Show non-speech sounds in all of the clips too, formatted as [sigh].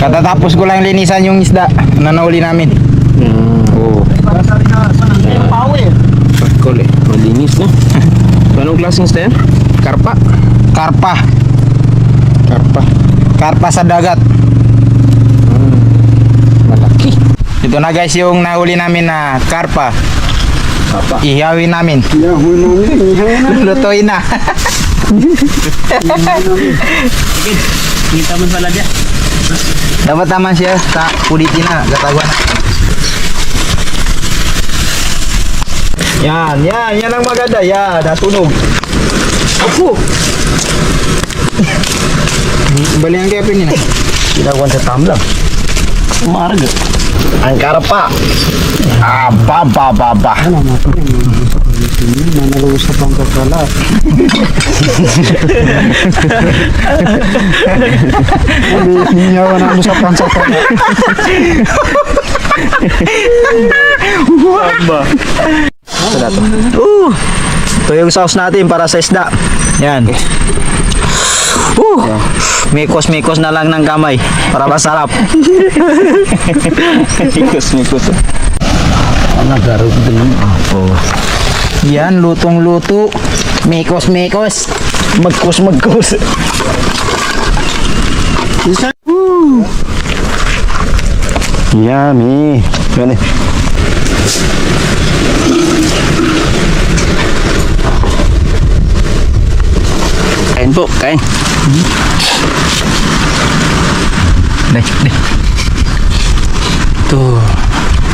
Katatapos ko lang linisan yung isda na nahuli namin. Hmm. Oo. Pakol eh. Malinis na. Anong klaseng isda yan? Karpa. Karpa. Karpa. Karpa sa dagat. Malaki. Ito na guys yung nahuli namin na karpa. Karpa. Ihawin namin. Lutuin na. Kita mo pala dyan. Dapat naman siya sa ulitin na. Gatagwan na. Yan, yan, yan ang maganda. Yan, natunog. Ako. Bali ang kaya pinin na. Ginawan sa tamlang. Umarag. Ang karpa. Aba, ba, ba, ba. Nanalusap ang kakala. Ninyawa na ano sa pansakala. Aba. Uh, ito yung sauce natin para sa isda. Yan. Uh, mikos-mikos na lang ng kamay para masarap. [laughs] Mikos, mikos. Nagarog din. Oh. Yan, lutong-luto. Mekos, mekos. Magkos, magkos. Isa. Woo! Yummy. Yan eh. Kain po, kain. Dai, dai. Tuh.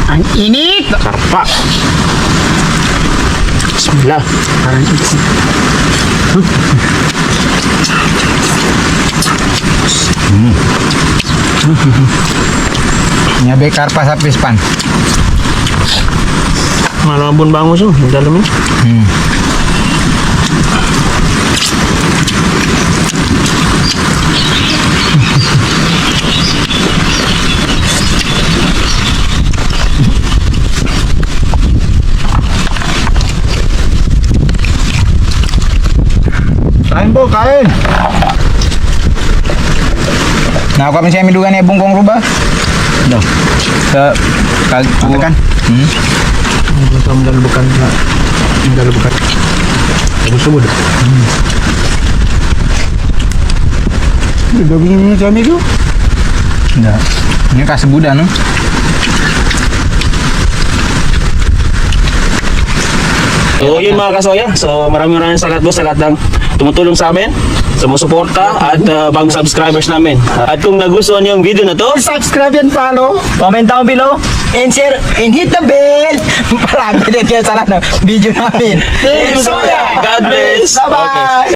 Ang init! Sarap. Bismillah. Nyabe karpa sa pispan. Malabon bangus oh, ang dalam yun. Hmm. Kain po, kain. Nah, kami siya midugan ni bungkong ruba. Dah. Sa kag kan? Hmm. Na. Ang dalbukan. Subod-subod. Gagawin mo na sa amigo. Enggak. Ini kasih Buddha no? So yun mga kasoya, so maraming maraming salamat po sa lahat ng tumutulong sa amin, sumusuporta at uh, bagong subscribers namin. At kung nagustuhan niyo yung video na to, Subscribe and follow. Comment down below. And share. And hit the bell. [laughs] Marami din kayo sa lahat ng video namin. God bless! Bye-bye.